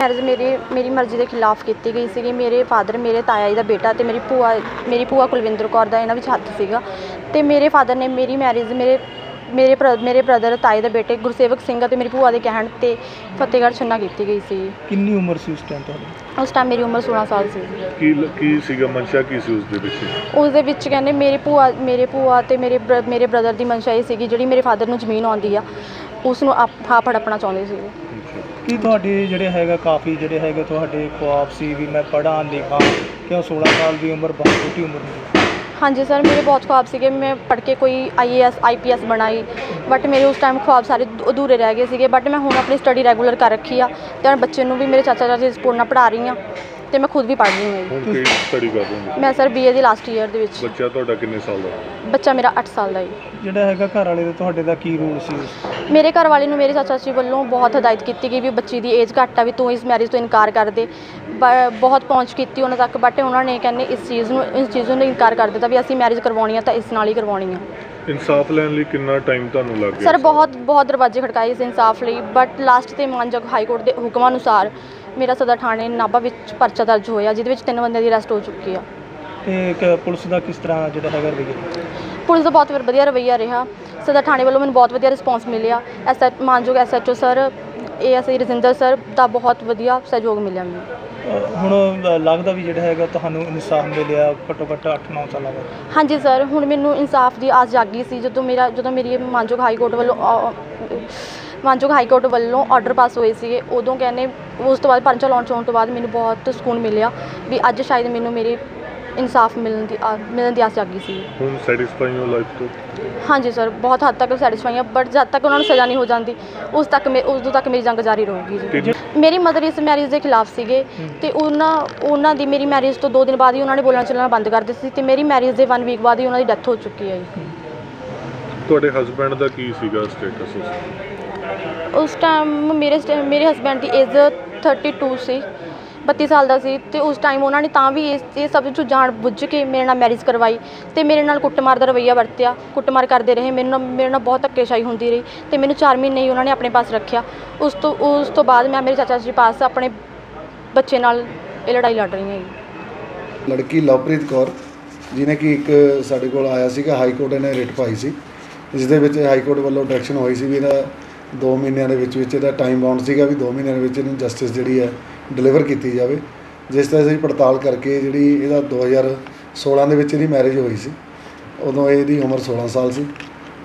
Marriage ਮੇਰੀ ਮੇਰੀ ਮਰਜ਼ੀ ਦੇ ਖਿਲਾਫ ਕੀਤੀ ਗਈ ਸੀਗੀ। ਮੇਰੇ ਫਾਦਰ ਮੇਰੇ ਤਾਇਆ ਜੀ ਦਾ ਬੇਟਾ ਤੇ ਮੇਰੀ ਭੂਆ ਮੇਰੀ ਭੂਆ ਕੁਲਵਿੰਦਰ ਕੌਰ ਦਾ ਇਹਨਾਂ ਵਿੱਚ ਹੱਥ ਸੀਗਾ। ਤੇ ਮੇਰੇ ਫਾਦਰ ਨੇ ਮੇਰੀ ਮੈਰਿਜ ਮੇਰੇ ਮੇਰੇ ਮੇਰੇ ਬ੍ਰਦਰ ਤਾਏ ਦੇ ਬੇਟੇ ਗੁਰਸੇਵਕ ਸਿੰਘ ਅਤੇ ਮੇਰੀ ਭੂਆ ਦੇ ਕਹਿਣ ਤੇ ਫਤਿਹਗੜ੍ਹ ਛੰਨਾ ਕੀਤੀ ਗਈ ਸੀ। ਕਿੰਨੀ ਉਮਰ ਸੀ ਉਸ ਟਾਈਮ ਤੁਹਾਡੀ? ਉਸ ਟਾਈਮ ਮੇਰੀ ਉਮਰ 16 ਸਾਲ ਸੀ। ਕੀ ਕੀ ਸੀਗਾ ਮਨਸ਼ਾ? ਕੀ ਸੀ ਉਸ ਦੇ ਵਿੱਚ? ਉਸ ਦੇ ਵਿੱਚ ਕਹਿੰਦੇ ਮੇਰੇ ਭੂਆ ਮੇਰੇ ਭੂਆ ਤੇ ਮੇਰੇ ਮੇਰੇ ਬ੍ਰਦਰ ਦੀ ਮਨਸ਼ਾ ਇਹ ਸੀਗੀ ਜਿਹੜੀ ਮੇਰੇ ਫਾਦਰ ਨੂੰ ਜ਼ਮੀਨ ਆਉਂਦੀ ਆ ਉਸ ਨੂੰ ਆਪ ਆਪ ਹੜਪਣਾ ਚਾਹੁੰਦੇ ਸੀਗੇ। ਕੀ ਤੁਹਾਡੇ ਜਿਹੜੇ ਹੈਗਾ ਕਾਫੀ ਜਿਹੜੇ ਹੈਗੇ ਤੁਹਾਡੇ ਖੁਆਬ ਸੀ ਵੀ ਮੈਂ ਪੜ੍ਹਾਂ, ਲਿਖਾਂ, ਕਿਉਂ 16 ਸਾਲ ਦੀ ਉਮਰ ਬਹੁਤ ਛੋਟੀ ਉਮਰ ਹੁੰਦੀ ਹਾਂਜੀ ਸਰ, ਮੇਰੇ ਬਹੁਤ ਖੁਆਬ ਸੀਗੇ, ਮੈਂ ਪੜ੍ਹ ਕੇ ਕੋਈ ਆਈਏਐਸ ਆਈਪੀਐਸ ਬਣਾਈ ਬਟ ਮੇਰੇ ਉਸ ਟਾਈਮ ਖੁਆਬ ਸਾਰੇ ਅਧ- ਅਧੂਰੇ ਰਹਿ ਗਏ ਸੀਗੇ ਬਟ ਮੈਂ ਹੁਣ ਆਪਣੀ ਸਟੱਡੀ ਰੈਗੂਲਰ ਕਰ ਰੱਖੀ ਆ, ਤੇ ਹੁਣ ਬੱਚੇ ਨੂੰ ਵੀ ਮੇਰੇ ਚਾਚਾ ਚਾਚੀ ਦੇ ਸਪੋਰਟ ਨਾਲ ਪੜ੍ਹਾ ਰਹੀ ਹਾਂ। ਤੇ ਮੈਂ ਖੁਦ ਵੀ ਪੜ੍ਹ ਰਹੀ ਹਾਂ। ਹੁਣ ਕੀ ਸਟੱਡੀ ਕਰ ਰਹੇ ਹੋ? ਮੈਂ ਸਰ ਬੀਏ ਦੀ ਲਾਸਟ ਈਅਰ ਦੇ ਵਿੱਚ। ਬੱਚਾ ਤੁਹਾਡਾ ਕਿੰਨੇ ਸਾਲ ਦਾ? ਬੱਚਾ ਮੇਰਾ 8 ਸਾਲ ਦਾ ਜੀ। ਜਿਹੜਾ ਹੈਗਾ ਘਰ ਵਾਲੇ ਦਾ ਤੁਹਾਡੇ ਦਾ ਕੀ ਰੋਲ ਸੀ? ਮੇਰੇ ਘਰ ਵਾਲੇ ਨੂੰ ਮੇਰੇ ਚਾਚਾ ਜੀ ਵੱਲੋਂ ਬਹੁਤ ਹਦਾਇਤ ਕੀਤੀ ਗਈ ਵੀ ਬੱਚੀ ਦੀ ਏਜ ਘੱਟ ਆ ਵੀ ਤੂੰ ਇਸ ਮੈਰਿਜ ਤੋਂ ਇਨਕਾਰ ਕਰ ਦੇ। ਬ- ਬਹੁਤ ਪਹੁੰਚ ਕੀਤੀ ਉਹਨਾਂ ਤੱਕ ਬਟ ਉਹਨਾਂ ਨੇ ਕਹਿੰਦੇ ਇਸ ਚੀਜ਼ ਨੂੰ ਇਸ ਚੀਜ਼ ਨੂੰ ਇਨਕਾਰ ਕਰ ਦਿੱਤਾ ਵੀ ਅਸੀਂ ਮੈਰਿਜ ਕਰਵਾਉਣੀ ਆ ਤਾਂ ਇਸ ਨਾਲ ਹੀ ਕਰਵਾਉਣੀ ਆ। ਇਨਸਾਫ ਲੈਣ ਲਈ ਕਿੰਨਾ ਟਾਈਮ ਤੁਹਾਨੂੰ ਲੱਗ ਗਿਆ? ਸਰ ਬਹੁਤ ਬਹੁਤ ਦਰਵਾਜ਼ੇ ਖੜਕਾਏ ਇਸ ਇਨਸਾਫ ਲਈ ਬਟ ਲਾਸਟ ਤੇ ਮਾਨਯੋਗ ਹਾਈ ਕੋਰਟ ਦੇ ਹੁਕਮਾਂ ਅਨੁਸਾਰ ਮੇਰਾ ਸਦਰ ਥਾਣੇ ਨਾਭਾ ਵਿੱਚ ਪਰਚਾ ਦਰਜ ਹੋਇਆ ਜਿਹਦੇ ਵਿੱਚ ਤਿੰਨ ਬੰਦਿਆਂ ਦੀ ਅਰੈਸਟ ਹੋ ਚੁੱਕੀ ਆ। ਤੇ ਇੱਕ ਪੁਲਿਸ ਦਾ ਕਿਸ ਤਰ੍ਹਾਂ ਜਿਹੜਾ ਹੈਗਾ ਰਵੱਈਆ? ਪੁਲਿਸ ਦਾ ਬਹੁਤ ਵਧੀਆ ਰਵੱਈਆ ਰਿਹਾ। ਸਦਰ ਥਾਣੇ ਵੱਲੋਂ ਮੈਨੂੰ ਬਹੁਤ ਵਧੀਆ ਰਿਸਪੌਂਸ ਮਿਲਿਆ। ਐਸ ਮਾਨਯੋਗ SHO sir ASI Rajinder sir ਦਾ ਬਹੁਤ ਵਧੀਆ ਸਹਿਯੋਗ ਮਿਲਿਆ ਮੈਨੂੰ। ਅ, ਹੁਣ ਅ, ਲੱਗਦਾ ਵੀ ਜਿਹੜਾ ਹੈਗਾ ਤੁਹਾਨੂੰ ਇਨਸਾਫ ਮਿਲਿਆ ਘੱਟੋ ਘੱਟ 8-9 ਸਾਲਾਂ ਬਾਅਦ। ਹਾਂਜੀ ਸਰ ਹੁਣ ਮੈਨੂੰ ਇਨਸਾਫ ਦੀ ਆਸ ਜਾਗੀ ਸੀ ਜਦੋਂ ਮੇਰਾ ਜਦੋਂ ਮੇਰੀ ਮਾਨਯੋਗ ਹਾਈ ਕੋਰਟ ਵੱਲੋਂ ਅ, ਮਾਨਯੋਗ ਹਾਈ ਕੋਰਟ ਵੱਲੋਂ ਆਰਡਰ ਪਾਸ ਹੋਏ ਸੀਗੇ ਉਦੋਂ ਕਹਿੰਦੇ ਉਸ ਤੋਂ ਬਾਅਦ ਪਰਚਾ ਲਾਂਚ ਹੋਣ ਤੋਂ ਬਾਅਦ ਮੈਨੂੰ ਬਹੁਤ ਸਕੂਨ ਮਿਲਿਆ ਵੀ ਅੱਜ ਸ਼ਾਇਦ ਮੈਨੂੰ ਮੇਰੇ ਇਨਸਾਫ ਮਿਲਣ ਦੀ ਆ- ਮਿਲਣ ਦੀ ਆਸ ਜਾਗੀ ਸੀ। ਹੁਣ ਸੈਟੀਸਫਾਈ ਹੋ ਲਾਈਫ ਤੋਂ? ਹਾਂਜੀ ਸਰ ਬਹੁਤ ਹੱਦ ਤੱਕ ਸੈਟੀਸਫਾਈ ਹਾਂ ਬਟ ਜਦ ਤੱਕ ਉਹਨਾਂ ਨੂੰ ਸਜ਼ਾ ਨਹੀਂ ਹੋ ਜਾਂਦੀ ਉਸ ਤੱਕ ਮੇ ਉਦੋਂ ਤੱਕ ਮੇਰੀ ਜੰਗ ਜਾਰੀ ਰਹੂਗੀ ਜੀ। ਕਿ ਮੇਰੀ ਮਦਰ ਇਸ ਮੈਰਿਜ ਦੇ ਖਿਲਾਫ ਸੀਗੇ ਤੇ ਉਹਨਾਂ ਉਹਨਾਂ ਦੀ ਮੇਰੀ ਮੈਰਿਜ ਤੋਂ 2 ਦਿਨ ਬਾਅਦ ਹੀ ਉਹਨਾਂ ਨੇ ਬੋਲਣਾ ਚੱਲਣਾ ਬੰਦ ਕਰ ਦਿੱਤਾ ਸੀ ਤੇ ਮੇਰੀ ਮੈਰਿਜ ਦੇ 1 ਵੀਕ ਬਾਅਦ ਹੀ ਉਹਨਾਂ ਦੀ ਡੈਥ ਹੋ ਚੁੱਕੀ ਹੈ ਜੀ। ਤੁਹਾਡੇ ਹਸਬੰਡ ਦਾ ਕੀ ਸੀਗਾ ਸਟੇਟਸ ਉਸ ਉਸ ਟਾਈਮ ਮੇਰੇ st- ਮੇਰੇ ਹਸਬੈਂਡ ਦੀ ਏਜ 32 ਸੀ 32 ਸਾਲ ਦਾ ਸੀ ਤੇ ਉਸ ਟਾਈਮ ਉਹਨਾਂ ਨੇ ਤਾਂ ਵੀ ਇਸ ਇਹ ਸਭ ਤੋਂ ਜਾਣ ਬੁੱਝ ਕੇ ਮੇਰੇ ਨਾਲ ਮੈਰਿਜ ਕਰਵਾਈ ਤੇ ਮੇਰੇ ਨਾਲ ਕੁੱਟਮਾਰ ਦਾ ਰਵੱਈਆ ਵਰਤਿਆ, ਕੁੱਟਮਾਰ ਕਰਦੇ ਰਹੇ, ਮੇਰੇ ਨਾਲ ਮੇਰੇ ਨਾਲ ਬਹੁਤ ਧੱਕੇਸ਼ਾਹੀ ਹੁੰਦੀ ਰਹੀ ਤੇ ਮੈਨੂੰ 4 ਮਹੀਨੇ ਹੀ ਉਹਨਾਂ ਨੇ ਆਪਣੇ ਪਾਸ ਰੱਖਿਆ। ਉਸ ਤੋਂ ਉਸ ਤੋਂ ਬਾਅਦ ਮੈਂ ਮੇਰੇ ਚਾਚਾ ਜੀ ਪਾਸ ਆਪਣੇ ਬੱਚੇ ਨਾਲ ਇਹ ਲੜਾਈ ਲੜ ਰਹੀ ਹਾਂ ਜੀ। ਲੜਕੀ ਲਵਪ੍ਰੀਤ ਕੌਰ, ਜਿਹਨੇ ਕਿ ਇੱਕ ਸਾਡੇ ਕੋਲ ਆਇਆ ਸੀਗਾ ਹਾਈ ਕੋਰਟ ਨੇ ਰਿਟ ਪਾਈ ਸੀ ਜਿਸ ਦੇ ਵਿੱਚ ਹਾਈ ਕੋਰਟ ਵੱਲੋਂ ਡਾਇਰੈਕਸ਼ਨ ਹੋਈ ਸੀ ਵੀ ਇਹਦਾ 2 ਮਹੀਨਿਆਂ ਦੇ ਵਿੱਚ ਵਿੱਚ ਇਹਦਾ ਟਾਈਮ ਬਾਉਂਡ ਸੀਗਾ ਵੀ 2 ਮਹੀਨਿਆਂ ਦੇ ਵਿੱਚ ਇਹਨੂੰ ਜਸਟਿਸ ਜਿਹੜੀ ਹੈ ਡਿਲੀਵਰ ਕੀਤੀ ਜਾਵੇ। ਜਿਸ ਤਰ੍ਹਾਂ ਅਸੀਂ ਪੜਤਾਲ ਕਰਕੇ ਜਿਹੜੀ ਇਹਦਾ 2016 ਦੇ ਵਿੱਚ ਇਹਦੀ ਮੈਰਿਜ ਹੋਈ ਸੀ, ਉਦੋਂ ਇਹਦੀ ਉਮਰ 16 ਸਾਲ ਸੀ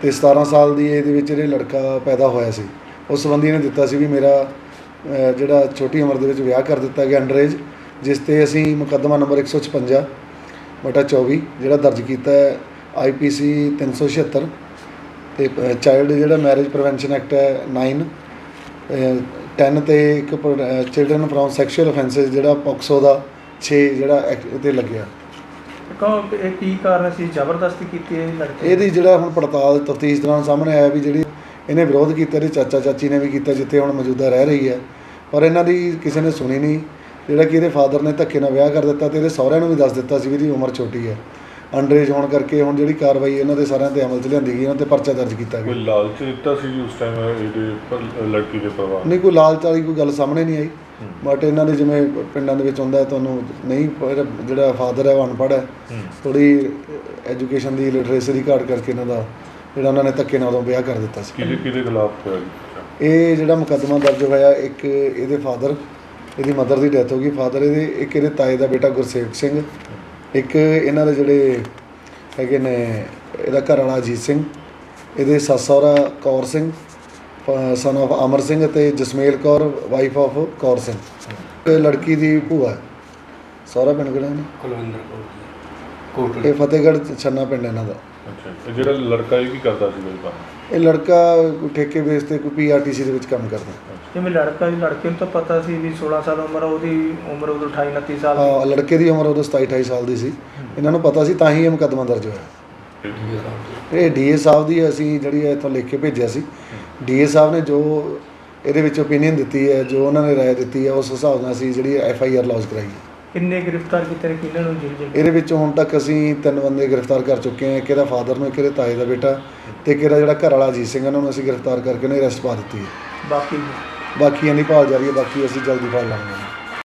ਤੇ 17 ਸਾਲ ਦੀ ਏਜ ਦੇ ਵਿੱਚ ਇਹ ਲੜਕਾ ਪੈਦਾ ਹੋਇਆ ਸੀ, ਉਸ ਸੰਬੰਧੀ ਇਹਨੇ ਦਿੱਤਾ ਸੀ ਵੀ ਮੇਰਾ ਜਿਹੜਾ ਛੋਟੀ ਉਮਰ ਦੇ ਵਿੱਚ ਵਿਆਹ ਕਰ ਦਿੱਤਾ ਗਿਆ ਅੰਡਰੇਜ ਜਿਸ ਤੇ ਅਸੀਂ ਮੁਕੱਦਮਾ ਨੰਬਰ 156 ਬਟਾ 24 ਜਿਹੜਾ ਦਰਜ ਕੀਤਾ ਹੈ ਆਈਪੀਸੀ 376 ਤੇ ਚਾਈਲਡ ਜਿਹੜਾ ਮੈਰਿਜ ਪ੍ਰੀਵੈਂਸ਼ਨ ਐਕਟ ਹੈ 9 ਅਹ, 10 ਤੇ ਇੱਕ ਚਿਲਡਰਨ ਫਰੋਮ ਸੈਕਸ਼ੂਅਲ ਅਫੈਂਸਸ ਜਿਹੜਾ ਪੋਕਸੋ ਦਾ 6 ਜਿਹੜਾ ਤੇ ਲੱਗਿਆ। ਕਹੋ ਇਹ ਕੀ ਕਾਰਨ ਸੀ? ਜ਼ਬਰਦਸਤੀ ਕੀਤੀ ਹੈ ਲੜਕੀ ਇਹਦੀ ਜਿਹੜਾ ਹੁਣ ਪੜਤਾਲ ਤਫਤੀਸ਼ ਦੌਰਾਨ ਸਾਹਮਣੇ ਆਇਆ ਵੀ ਜਿਹੜੀ ਇਹਨੇ ਵਿਰੋਧ ਕੀਤਾ ਇਹਦੇ ਚਾਚਾ ਚਾਚੀ ਨੇ ਵੀ ਕੀਤਾ ਜਿੱਥੇ ਹੁਣ ਮੌਜੂਦਾ ਰਹਿ ਰਹੀ ਹੈ। ਪਰ ਇਹਨਾਂ ਦੀ ਕਿਸੇ ਨੇ ਸੁਣੀ ਨਹੀਂ। ਜਿਹੜਾ ਕਿ ਇਹਦੇ ਫਾਦਰ ਨੇ ਧੱਕੇ ਨਾਲ ਵਿਆਹ ਕਰ ਦਿੱਤਾ ਤੇ ਇਹਦੇ ਸਹੁਰਿਆਂ ਨੂੰ ਵੀ ਦੱਸ ਦਿੱਤਾ ਸੀ ਵੀ ਇਹਦੀ ਉਮਰ ਛੋਟੀ ਹੈ। ਅੰਡਰੇਜ ਹੋਣ ਕਰਕੇ ਹੁਣ ਜਿਹੜੀ ਕਾਰਵਾਈ ਇਹਨਾਂ ਦੇ ਸਾਰਿਆਂ ਤੇ ਅਮਲ 'ਚ ਲਿਆਂਦੀ ਗਈ ਇਹਨਾਂ ਤੇ ਪਰਚਾ ਦਰਜ ਕੀਤਾ ਕੋਈ ਗਿਆ ਲਾਲਚ ਦਿੱਤਾ ਸੀ ਜੀ ਉਸ ਟਾਈਮ ਇਹਦੇ ਪਰ- ਲੜਕੀ ਦੇ ਪਰਿਵਾਰ ਨਹੀਂ ਕੋਈ ਲਾਲਚ ਵਾਲੀ ਕੋਈ ਗੱਲ ਸਾਹਮਣੇ ਨਹੀਂ ਆਈ। ਬਟ ਇਹਨਾਂ ਦੇ ਜਿਵੇਂ ਪਿੰਡਾਂ ਦੇ ਵਿੱਚ ਹੁੰਦਾ ਹੈ, ਤੁਹਾਨੂੰ ਨਹੀਂ ਪਰ ਜਿਹੜਾ ਫਾਦਰ ਹੈ ਉਹ ਅਨਪੜ੍ਹ ਹੈ। ਹੂੰ। ਥੋੜੀ ਐਜੂਕੇਸ਼ਨ ਦੀ ਲਿਟਰੇਸੀ ਦੀ ਘਾਟ ਕਰਕੇ ਇਹਨਾਂ ਦਾ ਜਿਹੜਾ ਉਹਨਾਂ ਨੇ ਧੱਕੇ ਨਾਲ ਉਦੋਂ ਵਿਆਹ ਕਰ ਦਿੱਤਾ ਸੀ। ਕਿਹਦੇ ਕਿਹਦੇ ਖਿਲਾਫ ਹੋਇਆ ਜੀ? ਇਹ ਜਿਹੜਾ ਮੁਕੱਦਮਾ ਦਰਜ ਹੋਇਆ ਇੱਕ ਇਹਦੇ ਫਾਦਰ ਇਹਦੀ ਮਦਰ ਦੀ ਡੈਥ ਹੋ ਗਈ। ਫਾਦਰ ਇਹਦੇ ਇੱਕ ਇਹਦੇ ਤਾਏ ਦਾ ਬੇਟਾ ਗੁਰਸੇਵਕ ਸਿੰਘ। ਇੱਕ ਇਹਨਾਂ ਦੇ ਜਿਹੜੇ ਹੈਗੇ ਨੇ ਇਹਦਾ ਘਰ ਵਾਲਾ ਅਜੀਤ ਸਿੰਘ ਇਹਦੇ ਸੱਸ ਸਹੁਰਾ ਕੌਰ ਸਿੰਘ ਸਨ of ਅਮਰ ਸਿੰਘ ਤੇ ਜਸਮੇਲ ਕੌਰ ਵਾਈਫ of ਕੌਰ ਸਿੰਘ। ਇਹ ਲੜਕੀ ਦੀ ਭੂਆ ਸਹੁਰਾ ਪਿੰਡ ਕਿਹੜਾ ਨੇ ਕੁਲਵਿੰਦਰ ਕੌਰ ਇਹ ਫਤਿਹਗੜ੍ਹ ਛੰਨਾ ਪਿੰਡ ਇਹਨਾਂ ਦਾ। ਅੱਛਾ। ਇਹ ਜਿਹੜਾ ਲੜਕਾ ਇਹ ਕੀ ਕਰਦਾ ਸੀ ਬਈ ਕੰਮ ਇਹ ਲੜਕਾ ਕੋਈ ਠੇਕੇ ਬੇਸ ਤੇ ਕੋਈ ਪੀਆਰਟੀਸੀ ਦੇ ਵਿੱਚ ਕੰਮ ਕਰਦਾ। ਜਿਵੇਂ ਲੜਕਾ ਦੀ ਲੜਕੇ ਨੂੰ ਤਾਂ ਪਤਾ ਸੀ ਵੀ 16 ਸਾਲ ਉਮਰ ਆ, ਉਹਦੀ ਉਮਰ ਉਦੋਂ 28 29 ਸਾਲ ਦੀ। ਹਾਂ ਲੜਕੇ ਦੀ ਉਮਰ ਉਦੋਂ 27 28 ਸਾਲ ਦੀ ਸੀ। ਇਹਨਾਂ ਨੂੰ ਪਤਾ ਸੀ ਤਾਂ ਹੀ ਇਹ ਮੁਕੱਦਮਾ ਦਰਜ ਹੋਇਆ। ਇਹ ਡੀਏ ਸਾਹਿਬ ਦੀ। ਅਸੀਂ ਜਿਹੜੀ ਹੈ ਇੱਥੋਂ ਲਿਖ ਕੇ ਭੇਜਿਆ ਸੀ। ਡੀਏ ਸਾਹਿਬ ਨੇ ਜੋ ਇਹਦੇ ਵਿੱਚ ਓਪੀਨੀਅਨ ਦਿੱਤੀ ਹੈ ਜੋ ਉਹਨਾਂ ਨੇ ਰਾਏ ਦਿੱਤੀ ਹੈ ਉਸ ਹਿਸਾਬ ਨਾਲ ਅਸੀਂ ਜਿਹੜੀ ਐਫ ਆਈ ਆਰ ਲੌਂਚ ਕਰਾਈ ਹੈ। ਕਿੰਨੇ ਗ੍ਰਿਫਤਾਰ ਕੀਤੇ ਨੇ ਕਿੰਨਾਂ ਨੂੰ ਜੇਲ੍ਹ ਚ ਇਹਦੇ ਵਿੱਚ ਹੁਣ ਤੱਕ ਅਸੀਂ ਤਿੰਨ ਬੰਦੇ ਗ੍ਰਿਫਤਾਰ ਕਰ ਚੁੱਕੇ ਹਾਂ ਇੱਕ ਇਹਦਾ ਫਾਦਰ ਨੂੰ ਇੱਕ ਇਹਦੇ ਤਾਏ ਦਾ ਬੇਟਾ ਤੇ ਇੱਕ ਇਹਦਾ ਜਿਹੜਾ ਘਰ ਵਾਲਾ ਅਜੀਤ ਸਿੰਘ ਉਹਨਾਂ ਨੂੰ ਅਸੀਂ ਗ੍ਰਿਫਤਾਰ ਕਰਕੇ ਉਹਨੇ ਅਰੈਸਟ ਪਾ ਦਿੱਤੀ ਹੈ। ਬਾਕੀ ਬਾਕੀਆਂ ਦੀ ਭਾਲ ਜਾਰੀ ਹੈ ਬਾਕੀ ਅਸੀਂ ਜਲਦੀ ਫੜ ਲਾਂਗੇ